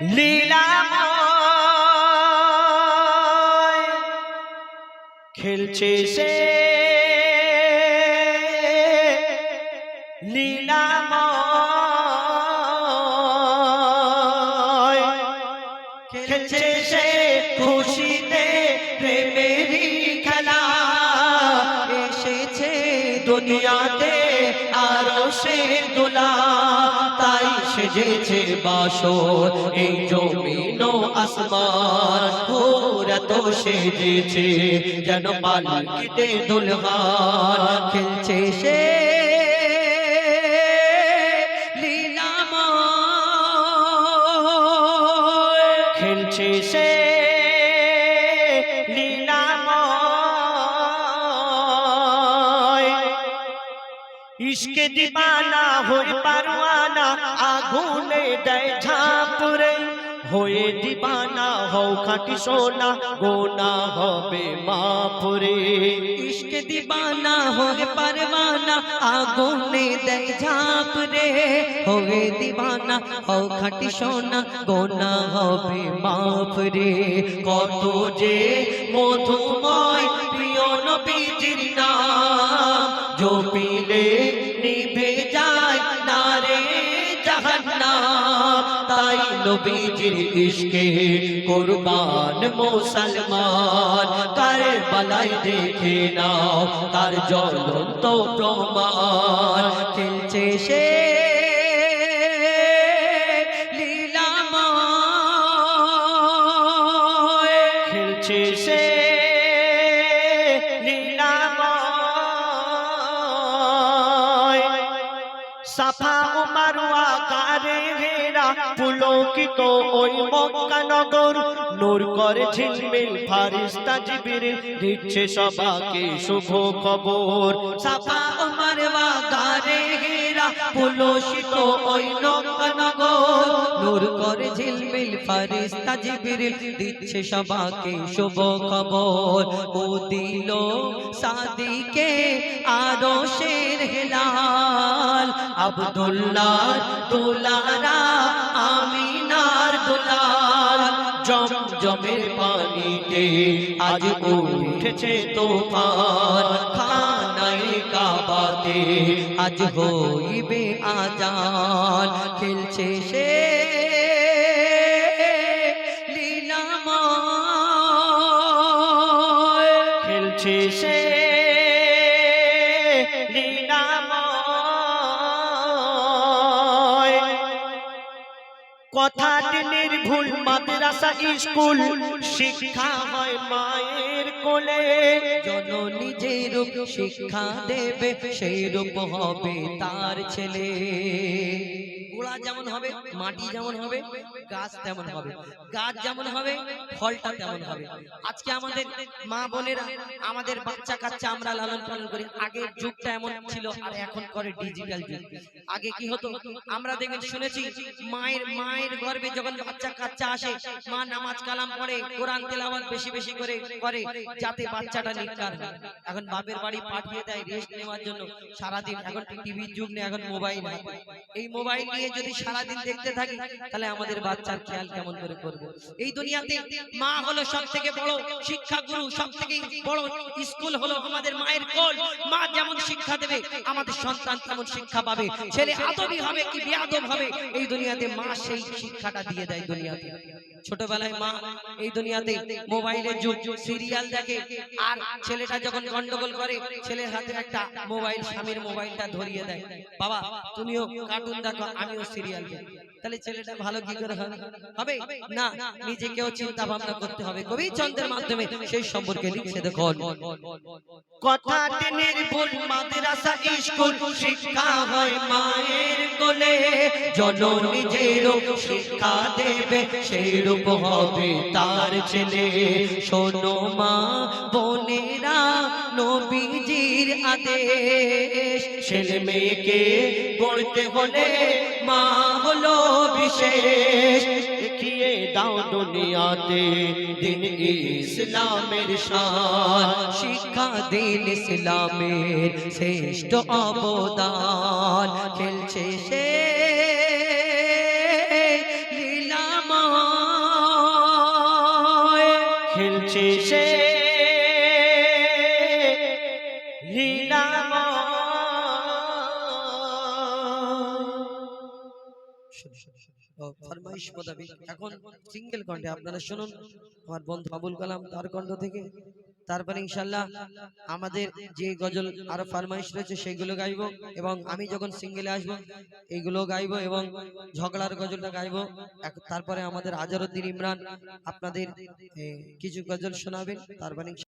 লীলাময় খেলছে সে লীলাময় খেলছে সে খুশিতে প্রেমেরই খেলা। এসেছে দুনিয়াতে আরও সে দোলা। সেজেছে বাসর, এই জমিন আসমান ওরা তো সেজেছে, যেন পালকিতে দুলহান খেলছে সে লীলাময়। খেলছে সে ইশকে দিবানা হয়ে পারওয়ানা আগুনে দেয় ঝাঁপুরে। হয়ে দিবানা, হও খাটি সোনা, গোনা হবে মাপুরে ইশকে দিবানা হোগে পারवाना আগুনে দেয় ঝাঁপ রে হোগে দিবানা, হও খাটি সোনা, গোনা হবে মাফ রে কত যে মধুময় প্রিয় নবীজির নাম, জপিলে নিভে নারে জাহান্নাম। তাই নবীজির ইশকে কুরবান মুসলমান। বালাই দেখে নাও, তার জ্বলন্ত প্রমাণ। খেলছে সে লীলাময়। খেলছে সে সাফা ও মারুয়া হেরা পুলকিত ওই মক্কা নগর। নূর করে ঝিলমিল, ফারিস্তা জিবির দিচ্ছে সবাকে শুভ খবর। সাফা উমার বাগারে হেরা পুলসিত ওই নগর নূর করে ঝিলমিল ফারিস্তা জিবরিল দিচ্ছে সবাকে শুভ খবর। ও দিল সাদিকে আরও শের হেলাল। আব্দুল্লাহ দুলারা আমিনার দুলাল। জম জমের পানিতে আজ উঠেছে তোফান। কাবাতে আজ হইবে আজান খেলছে সে লীলাময়। খেলছে সে কথাটি নির্ভুল মাদ্রাসা স্কুল। শিক্ষা হয় মায়ের কোলে। জননী যে রূপ শিক্ষা দেবে সেই রূপ হবে তার ছেলে। গোড়া যেমন হবে, মাটি যেমন হবে, গাছ তেমন হবে। গাছ যেমন হবে, ফলটা তেমন হবে। আজকে আমাদের মা বোনেরা, আমাদের বাচ্চা কাচ্চা আমরা লালন পালন করি। আগের যুগটা এমন ছিল, আর এখন করে ডিজিটাল যুগ। আগে কি হতো? আমরা দেখবেন, শুনেছি, মায়ের মায়ের গর্ভে যখন বাচ্চা কাচ্চা আসে, মা নামাজ কালাম পড়ে, কোরআন তেলাওয়াত বেশি বেশি করে করে, যাতে বাচ্চাটা নিকার এখন বাপের বাড়ি পাঠিয়ে দেয় রেস্ট নেওয়ার জন্য। সারাদিন, এখন টিভির যুগ নেই, এখন মোবাইল এই মোবাইল নিয়ে যদি সারাদিন দেখতে থাকি, তাহলে আমাদের বাচ্চার খেয়াল কেমন করে করব? এই দুনিয়াতে মা হলো সব থেকে বড় শিক্ষা গুরু সব থেকে বড় স্কুল হলো আমাদের মায়ের কোল। মা যেমন শিক্ষা দেবে, আমাদের সন্তান তেমন শিক্ষা পাবে। ছেলে আদবি হবে কি বেয়াদব হবে, এই দুনিয়াতে মা সেই শিক্ষাটা দিয়ে দেয় দুনিয়াতে। ছোটবেলায় মা এই দুনিয়াতে মোবাইলের যুগ, সিরিয়াল দেখে, আর ছেলেটা যখন গন্ডগোল করে, ছেলের হাতে একটা মোবাইল, স্বামীর মোবাইলটা ধরিয়ে দেয়। বাবা, তুমিও কার্টুন দেখো আমিও সিরিয়াল তাহলে ছেলেটা ভালো কি করে হবে? হবে? না। নিজেকেও চিন্তা ভাবনা করতে হবে। কবি চন্দ্রের মাধ্যমে সেই সম্পর্কে লিখে দেখুন। কথাটি নির্ভুল মাদ্রাসা স্কুল শিক্ষা হয় মায়ের কোলে। জননী শিক্ষা দেবে সেই রূপ হবে তার ছেলে। শোনো মা তোমেরা নবীজির আদেশ। ছেলে মেয়েকে গড়তে হলে মা হলো বিশেষ। দেখিয়ে দাও দুনিয়াতে দিন ইসলামের শান শিক্ষা দিন ইসলামের শ্রেষ্ঠ অবদান। খেলছে সে লীলাময়। খেলছে সে ফরমাইশ মোতাবেক এখন সিঙ্গেল কণ্ঠে আপনারা শুনুন। আমার বন্ধু আবুল কালাম তার কণ্ঠ থেকে। তারপরে ইনশাল্লাহ আমাদের যে গজল আরও ফরমাইশ রয়েছে সেগুলো গাইবো এবং আমি যখন সিঙ্গেলে আসব এইগুলো গাইব এবং ঝগড়ার গজলটা গাইবো। তারপরে আমাদের আজরুদ্দিন ইমরান আপনাদের কিছু গজল শোনাবেন। তারপরে